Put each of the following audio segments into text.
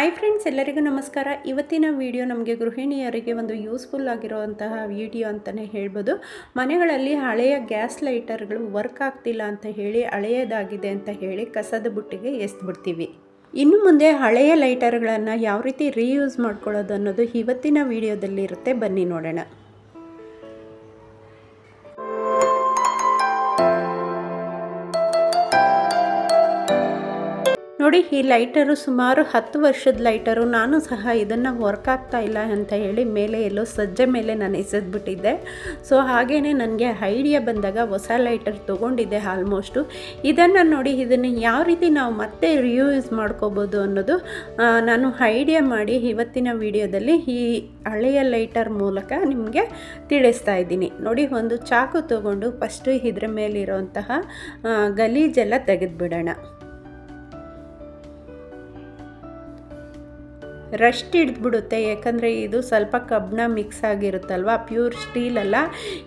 I friends ಎಲ್ಲರಿಗೂ ನಮಸ್ಕಾರ. ಇವತ್ತಿನ ವಿಡಿಯೋ ನಮಗೆ ಗೃಹಿಣಿಯರಿಗೆ ಒಂದು ಯೂಸ್ಫುಲ್ ಆಗಿರುವಂತಹ ವಿಡಿಯೋ ಅಂತಲೇ ಹೇಳ್ಬೋದು. ಮನೆಗಳಲ್ಲಿ ಹಳೆಯ ಗ್ಯಾಸ್ ಲೈಟರ್ಗಳು ವರ್ಕ್ ಆಗ್ತಿಲ್ಲ ಅಂತ ಹೇಳಿ ಹಳೆಯದಾಗಿದೆ ಅಂತ ಹೇಳಿ ಕಸದ ಬುಟ್ಟಿಗೆ ಎಸ್ಬಿಡ್ತೀವಿ. ಇನ್ನು ಮುಂದೆ ಹಳೆಯ ಲೈಟರ್ಗಳನ್ನು ಯಾವ ರೀತಿ ರೀಯೂಸ್ ಮಾಡ್ಕೊಳ್ಳೋದು ಅನ್ನೋದು ಇವತ್ತಿನ ವಿಡಿಯೋದಲ್ಲಿ ಇರುತ್ತೆ ಬನ್ನಿ ನೋಡೋಣ. ನೋಡಿ, ಈ ಲೈಟರು ಸುಮಾರು ಹತ್ತು ವರ್ಷದ ಲೈಟರು. ನಾನು ಸಹ ಇದನ್ನು ವರ್ಕ್ ಆಗ್ತಾ ಇಲ್ಲ ಅಂತ ಹೇಳಿ ಮೇಲೆ ಎಲ್ಲೋ ಸಜ್ಜೆ ಮೇಲೆ ನಾನು ಎಸೆದ್ಬಿಟ್ಟಿದ್ದೆ. ಸೊ ಹಾಗೇ ನನಗೆ ಐಡಿಯಾ ಬಂದಾಗ ಹೊಸ ಲೈಟರ್ ತೊಗೊಂಡಿದ್ದೆ ಆಲ್ಮೋಸ್ಟು. ಇದನ್ನು ನೋಡಿ, ಇದನ್ನು ಯಾವ ರೀತಿ ನಾವು ಮತ್ತೆ ರಿಯೂಸ್ ಮಾಡ್ಕೋಬೋದು ಅನ್ನೋದು ನಾನು ಐಡಿಯಾ ಮಾಡಿ ಇವತ್ತಿನ ವಿಡಿಯೋದಲ್ಲಿ ಈ ಹಳೆಯ ಲೈಟರ್ ಮೂಲಕ ನಿಮಗೆ ತಿಳಿಸ್ತಾ ಇದ್ದೀನಿ. ನೋಡಿ, ಒಂದು ಚಾಕು ತೊಗೊಂಡು ಫಸ್ಟು ಇದ್ರ ಮೇಲಿರೋಂತಹ ಗಲೀಜೆಲ್ಲ ತೆಗೆದುಬಿಡೋಣ. ರಸ್ಟ್ ಹಿಡಿದ್ಬಿಡುತ್ತೆ, ಯಾಕಂದರೆ ಇದು ಸ್ವಲ್ಪ ಕಬ್ಬಿಣ ಮಿಕ್ಸ್ ಆಗಿರುತ್ತಲ್ವ? ಪ್ಯೂರ್ ಸ್ಟೀಲ್ ಅಲ್ಲ.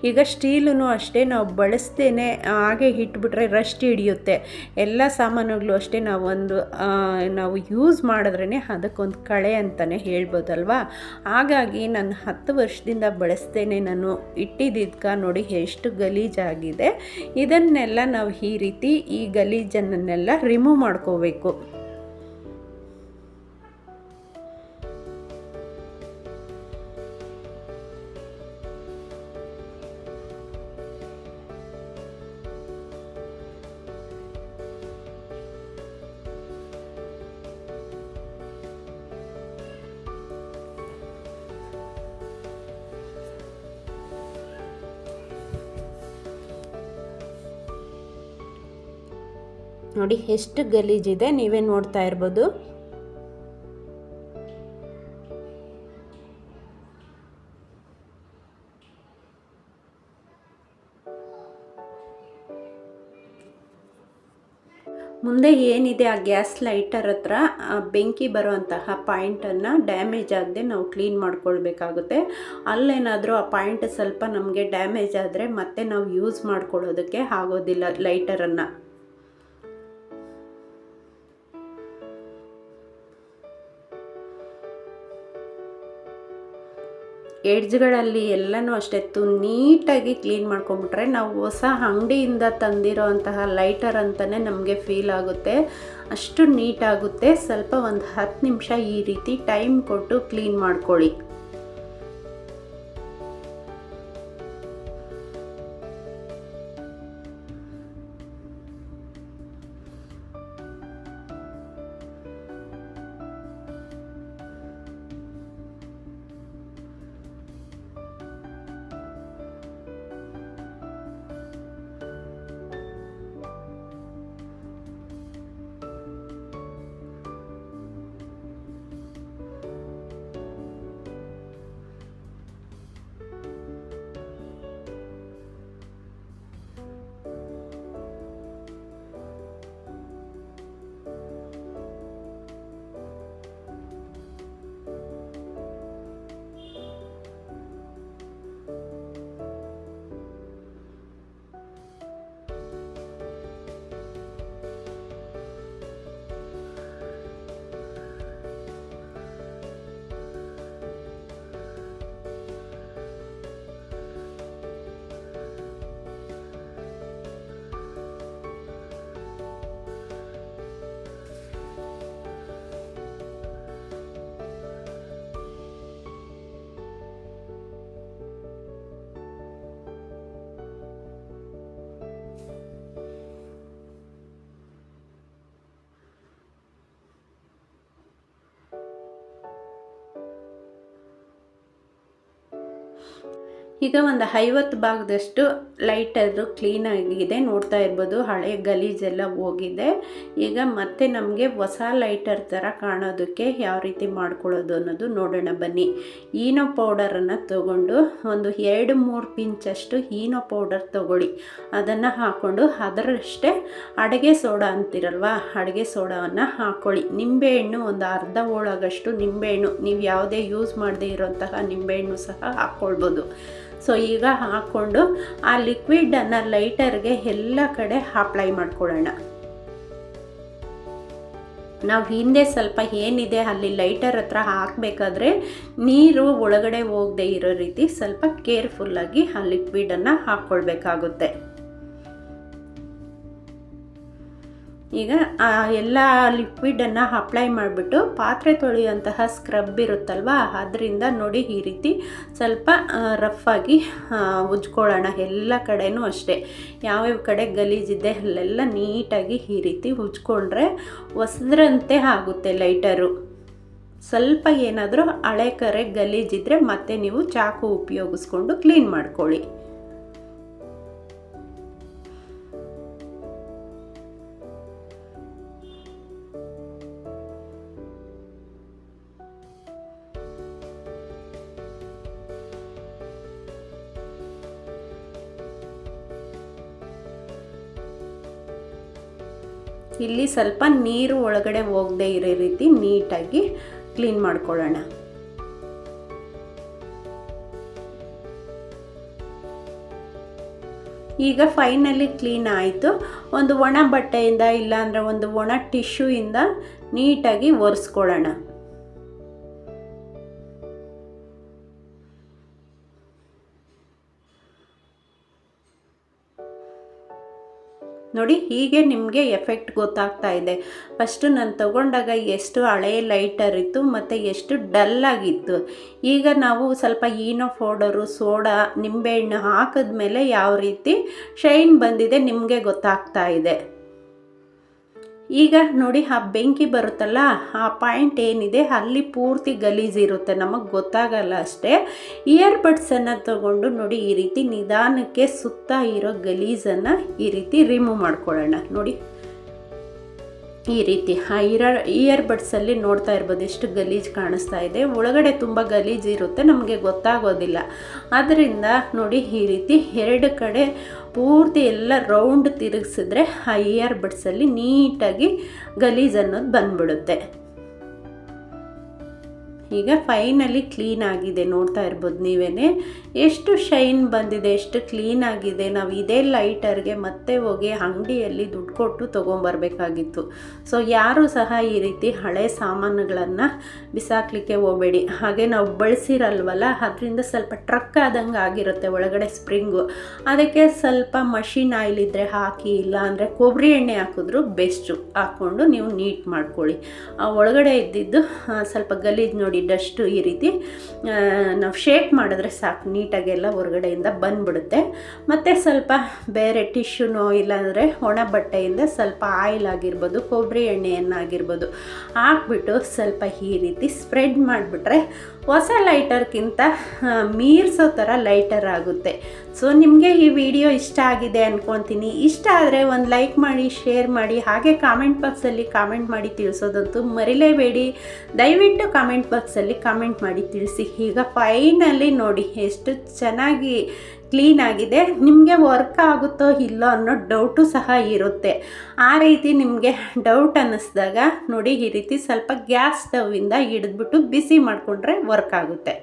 ಈಗ ಸ್ಟೀಲೂ ಅಷ್ಟೇ ನಾವು ಬಳಸ್ದೇನೆ ಹಾಗೆ ಇಟ್ಬಿಟ್ರೆ ರಸ್ಟ್ ಹಿಡಿಯುತ್ತೆ. ಎಲ್ಲ ಸಾಮಾನುಗಳು ಅಷ್ಟೇ ನಾವು ಒಂದು ನಾವು ಯೂಸ್ ಮಾಡಿದ್ರೇ ಅದಕ್ಕೊಂದು ಕಳೆ ಅಂತಲೇ ಹೇಳ್ಬೋದಲ್ವಾ? ಹಾಗಾಗಿ ನಾನು ಹತ್ತು ವರ್ಷದಿಂದ ಬಳಸ್ದೇನೆ ನಾನು ಇಟ್ಟಿದ್ದಕ್ಕೆ ನೋಡಿ ಎಷ್ಟು ಗಲೀಜಾಗಿದೆ. ಇದನ್ನೆಲ್ಲ ನಾವು ಈ ರೀತಿ ಈ ಗಲೀಜನ್ನೆಲ್ಲ ರಿಮೂವ್ ಮಾಡ್ಕೋಬೇಕು. ನೋಡಿ, ಎಷ್ಟು ಗಲೀಜಿದೆ, ನೀವೇ ನೋಡ್ತಾ ಇರ್ಬೋದು. ಮುಂದೆ ಏನಿದೆ, ಆ ಗ್ಯಾಸ್ ಲೈಟರ್ ಹತ್ರ ಬೆಂಕಿ ಬರುವಂತಹ ಪಾಯಿಂಟನ್ನು ಡ್ಯಾಮೇಜ್ ಆಗದೆ ನಾವು ಕ್ಲೀನ್ ಮಾಡ್ಕೊಳ್ಬೇಕಾಗುತ್ತೆ. ಅಲ್ಲೇನಾದರೂ ಆ ಪಾಯಿಂಟ್ ಸ್ವಲ್ಪ ನಮಗೆ ಡ್ಯಾಮೇಜ್ ಆದರೆ ಮತ್ತೆ ನಾವು ಯೂಸ್ ಮಾಡ್ಕೊಳ್ಳೋದಕ್ಕೆ ಆಗೋದಿಲ್ಲ ಲೈಟರನ್ನು. ಎಡ್ಜ್ಗಳಲ್ಲಿ ಎಲ್ಲನೂ ಅಷ್ಟೇ ನೀಟಾಗಿ ಕ್ಲೀನ್ ಮಾಡ್ಕೊಂಬಿಟ್ರೆ ನಾವು ಹೊಸ ಅಂಗಡಿಯಿಂದ ತಂದಿರೋ ಅಂತಹ ಲೈಟರ್ ಅಂತಲೇ ನಮಗೆ ಫೀಲ್ ಆಗುತ್ತೆ. ಅಷ್ಟು ನೀಟಾಗುತ್ತೆ. ಸ್ವಲ್ಪ ಒಂದು ಹತ್ತು ನಿಮಿಷ ಈ ರೀತಿ ಟೈಮ್ ಕೊಟ್ಟು ಕ್ಲೀನ್ ಮಾಡ್ಕೊಳ್ಳಿ. ಈಗ ಒಂದು ಐವತ್ತು ಭಾಗದಷ್ಟು ಲೈಟರು ಕ್ಲೀನಾಗಿದೆ ನೋಡ್ತಾ ಇರ್ಬೋದು, ಹಳೆ ಗಲೀಜೆಲ್ಲ ಹೋಗಿದೆ. ಈಗ ಮತ್ತೆ ನಮಗೆ ಹೊಸ ಲೈಟರ್ ಥರ ಕಾಣೋದಕ್ಕೆ ಯಾವ ರೀತಿ ಮಾಡ್ಕೊಳ್ಳೋದು ಅನ್ನೋದು ನೋಡೋಣ ಬನ್ನಿ. ಈನೋ ಪೌಡರನ್ನು ತಗೊಂಡು ಒಂದು ಎರಡು ಮೂರು ಪಿಂಚಷ್ಟು ಈನೋ ಪೌಡರ್ ತಗೊಳ್ಳಿ. ಅದನ್ನು ಹಾಕ್ಕೊಂಡು ಅದರಷ್ಟೇ ಅಡುಗೆ ಸೋಡಾ ಅಂತಿರಲ್ವ, ಅಡುಗೆ ಸೋಡಾವನ್ನು ಹಾಕ್ಕೊಳ್ಳಿ ನಿಂಬೆಹಣ್ಣು ಒಂದು ಅರ್ಧ ಹೋಳಾಗಷ್ಟು ನಿಂಬೆಹಣ್ಣು, ನೀವು ಯಾವುದೇ ಯೂಸ್ ಮಾಡದೇ ಇರೋಂತಹ ನಿಂಬೆಹಣ್ಣು ಸಹ ಹಾಕ್ಕೊಳ್ಬೋದು ಸೊ ಈಗ ಹಾಕ್ಕೊಂಡು ಆ ಲಿಕ್ವಿಡನ್ನು ಲೈಟರ್ಗೆ ಎಲ್ಲ ಕಡೆ ಅಪ್ಲೈ ಮಾಡ್ಕೊಳ್ಳೋಣ. ನಾವು ಹಿಂದೆ ಸ್ವಲ್ಪ ಏನಿದೆ ಅಲ್ಲಿ ಲೈಟರ್ ಹತ್ರ ಹಾಕಬೇಕಾದ್ರೆ ನೀರು ಒಳಗಡೆ ಹೋಗದೆ ಇರೋ ರೀತಿ ಸ್ವಲ್ಪ ಕೇರ್ಫುಲ್ಲಾಗಿ ಆ ಲಿಕ್ವಿಡನ್ನು ಹಾಕ್ಕೊಳ್ಬೇಕಾಗುತ್ತೆ. ಈಗ ಆ ಎಲ್ಲ ಲಿಕ್ವಿಡನ್ನು ಅಪ್ಲೈ ಮಾಡಿಬಿಟ್ಟು ಪಾತ್ರೆ ತೊಳೆಯುವಂತಹ ಸ್ಕ್ರಬ್ ಇರುತ್ತಲ್ವ, ಅದರಿಂದ ನೋಡಿ ಈ ರೀತಿ ಸ್ವಲ್ಪ ರಫಾಗಿ ಉಜ್ಕೊಳ್ಳೋಣ. ಎಲ್ಲ ಕಡೆನೂ ಅಷ್ಟೇ. ಯಾವ್ಯಾವ ಕಡೆ ಗಲೀಜಿದೆ ಅಲ್ಲೆಲ್ಲ ನೀಟಾಗಿ ಈ ರೀತಿ ಉಜ್ಕೊಂಡ್ರೆ ಹೊಸದ್ರಂತೆ ಆಗುತ್ತೆ ಲೈಟರು ಸ್ವಲ್ಪ ಏನಾದರೂ ಹಳೆ ಕರೆ ಗಲೀಜಿದ್ರೆ ಮತ್ತೆ ನೀವು ಚಾಕು ಉಪಯೋಗಿಸ್ಕೊಂಡು ಕ್ಲೀನ್ ಮಾಡ್ಕೊಳ್ಳಿ. ಇಲ್ಲಿ ಸ್ವಲ್ಪ ನೀರು ಒಳಗಡೆ ಹೋಗದೆ ಇರೋ ರೀತಿ ನೀಟಾಗಿ ಕ್ಲೀನ್ ಮಾಡ್ಕೊಳ್ಳೋಣ. ಈಗ ಫೈನಲಿ ಕ್ಲೀನ್ ಆಯಿತು. ಒಂದು ಒಣ ಬಟ್ಟೆಯಿಂದ ಇಲ್ಲಾಂದರೆ ಒಂದು ಒಣ ಟಿಶ್ಯೂಯಿಂದ ನೀಟಾಗಿ ಒರೆಸ್ಕೊಳ್ಳೋಣ. ನೋಡಿ, ಹೀಗೆ ನಿಮಗೆ ಎಫೆಕ್ಟ್ ಗೊತ್ತಾಗ್ತಾ ಇದೆ. ಫಸ್ಟು ನಾನು ತಗೊಂಡಾಗ ಎಷ್ಟು ಹಳೆ ಲೈಟರ್ ಇತ್ತು, ಮತ್ತು ಎಷ್ಟು ಡಲ್ಲಾಗಿತ್ತು ಈಗ ನಾವು ಸ್ವಲ್ಪ ಈನೋ ಪೌಡರು ಸೋಡಾ ನಿಂಬೆಹಣ್ಣು ಹಾಕಿದ್ಮೇಲೆ ಯಾವ ರೀತಿ ಶೈನ್ ಬಂದಿದೆ ನಿಮಗೆ ಗೊತ್ತಾಗ್ತಾ ಇದೆ. ಈಗ ನೋಡಿ, ಆ ಬೆಂಕಿ ಬರುತ್ತಲ್ಲ, ಆ ಪಾಯಿಂಟ್ ಏನಿದೆ, ಅಲ್ಲಿ ಪೂರ್ತಿ ಗಲೀಜಿರುತ್ತೆ ನಮಗೆ ಗೊತ್ತಾಗಲ್ಲ ಅಷ್ಟೇ. ಇಯರ್ ಬಡ್ಸನ್ನು ತಗೊಂಡು ನೋಡಿ, ಈ ರೀತಿ ನಿಧಾನಕ್ಕೆ ಸುತ್ತ ಇರೋ ಗಲೀಜನ್ನು ಈ ರೀತಿ ರಿಮೂವ್ ಮಾಡ್ಕೊಳ್ಳೋಣ. ನೋಡಿ ಈ ರೀತಿ ಆ ಇಯರ್ ಇಯರ್ ಬಡ್ಸಲ್ಲಿ ನೋಡ್ತಾ ಇರ್ಬೋದು. ಎಷ್ಟು ಗಲೀಜು ಕಾಣಿಸ್ತಾ ಇದೆ. ಒಳಗಡೆ ತುಂಬ ಗಲೀಜು ಇರುತ್ತೆ. ನಮಗೆ ಗೊತ್ತಾಗೋದಿಲ್ಲ. ಆದ್ದರಿಂದ ನೋಡಿ ಈ ರೀತಿ ಎರಡು ಕಡೆ ಪೂರ್ತಿ ಎಲ್ಲ ರೌಂಡ್ ತಿರುಗಿಸಿದ್ರೆ ಆ ಇಯರ್ ಬಡ್ಸಲ್ಲಿ ನೀಟಾಗಿ ಗಲೀಜು ಅನ್ನೋದು ಬಂದ್ಬಿಡುತ್ತೆ. ಈಗ ಫೈನಲಿ ಕ್ಲೀನ್ ಆಗಿದೆ. ನೋಡ್ತಾ ಇರ್ಬೋದು ನೀವೇ ಎಷ್ಟು ಶೈನ್ ಬಂದಿದೆ, ಎಷ್ಟು ಕ್ಲೀನ್ ಆಗಿದೆ. ನಾವು ಇದೇ ಲೈಟರ್ಗೆ ಮತ್ತೆ ಹೋಗಿ ಅಂಗಡಿಯಲ್ಲಿ ದುಡ್ಡು ಕೊಟ್ಟು ತೊಗೊಂಬರ್ಬೇಕಾಗಿತ್ತು. ಸೊ ಯಾರೂ ಸಹ ಈ ರೀತಿ ಹಳೆ ಸಾಮಾನುಗಳನ್ನು ಬಿಸಾಕ್ಲಿಕ್ಕೆ ಹೋಗಬೇಡಿ. ಹಾಗೆ ನಾವು ಬಳಸಿರಲ್ವಲ್ಲ, ಅದರಿಂದ ಸ್ವಲ್ಪ ಟ್ರಕ್ ಆದಂಗೆ ಆಗಿರುತ್ತೆ ಒಳಗಡೆ ಸ್ಪ್ರಿಂಗು ಅದಕ್ಕೆ ಸ್ವಲ್ಪ ಮಷಿನ್ ಆಯಿಲ್ ಇದ್ದರೆ ಹಾಕಿ, ಇಲ್ಲ ಅಂದರೆ ಕೊಬ್ಬರಿ ಎಣ್ಣೆ ಹಾಕಿದ್ರು ಬೆಸ್ಟು ಹಾಕ್ಕೊಂಡು ನೀವು ನೀಟ್ ಮಾಡ್ಕೊಳ್ಳಿ. ಆ ಒಳಗಡೆ ಇದ್ದಿದ್ದು ಸ್ವಲ್ಪ ಗಲೀಜು ನೋಡಿ ಡಸ್ಟು ಈ ರೀತಿ ನಾವು ಶೇಕ್ ಮಾಡಿದ್ರೆ ಸಾಕು, ನೀಟಾಗೆಲ್ಲ ಹೊರಗಡೆಯಿಂದ ಬಂದ್ಬಿಡುತ್ತೆ. ಮತ್ತು ಸ್ವಲ್ಪ ಬೇರೆ ಟಿಶ್ಯೂನೋ ಇಲ್ಲಾಂದರೆ ಒಣ ಬಟ್ಟೆಯಿಂದ ಸ್ವಲ್ಪ ಆಯಿಲ್ ಆಗಿರ್ಬೋದು, ಕೊಬ್ಬರಿ ಎಣ್ಣೆಯನ್ನಾಗಿರ್ಬೋದು ಹಾಕ್ಬಿಟ್ಟು ಸ್ವಲ್ಪ ಈ ರೀತಿ ಸ್ಪ್ರೆಡ್ ಮಾಡಿಬಿಟ್ರೆ ಹೊಸ ಲೈಟರ್ಗಿಂತ ಮೀರಿಸೋ ಥರ ಲೈಟರ್ ಆಗುತ್ತೆ. ಸೊ ನಿಮಗೆ ಈ ವಿಡಿಯೋ ಇಷ್ಟ ಆಗಿದೆ ಅಂದ್ಕೊತೀನಿ ಇಷ್ಟ ಆದರೆ ಒಂದು ಲೈಕ್ ಮಾಡಿ ಶೇರ್ ಮಾಡಿ, ಹಾಗೆ ಕಾಮೆಂಟ್ ಬಾಕ್ಸಲ್ಲಿ ಕಾಮೆಂಟ್ ಮಾಡಿ ತಿಳಿಸೋದಂತೂ ಮರಿಲೇಬೇಡಿ. ದಯವಿಟ್ಟು ಕಾಮೆಂಟ್ ಬಾಕ್ಸಲ್ಲಿ ಕಾಮೆಂಟ್ ಮಾಡಿ ತಿಳಿಸಿ. ಈಗ ಫೈನಲಿ ನೋಡಿ ಎಷ್ಟು ಚೆನ್ನಾಗಿ ಕ್ಲೀನ್ ಆಗಿದೆ. ನಿಮಗೆ ವರ್ಕ್ ಆಗುತ್ತೋ ಇಲ್ಲೋ ಅನ್ನೋ ಡೌಟು ಸಹ ಇರುತ್ತೆ. ಆ ರೀತಿ ನಿಮಗೆ ಡೌಟ್ ಅನ್ನಿಸ್ದಾಗ ನೋಡಿ ಈ ರೀತಿ ಸ್ವಲ್ಪ ಗ್ಯಾಸ್ ಸ್ಟವ್ವಿಂದ ಹಿಡಿದ್ಬಿಟ್ಟು ಬಿಸಿ ಮಾಡಿಕೊಂಡ್ರೆ ವರ್ಕ್ ಆಗುತ್ತೆ.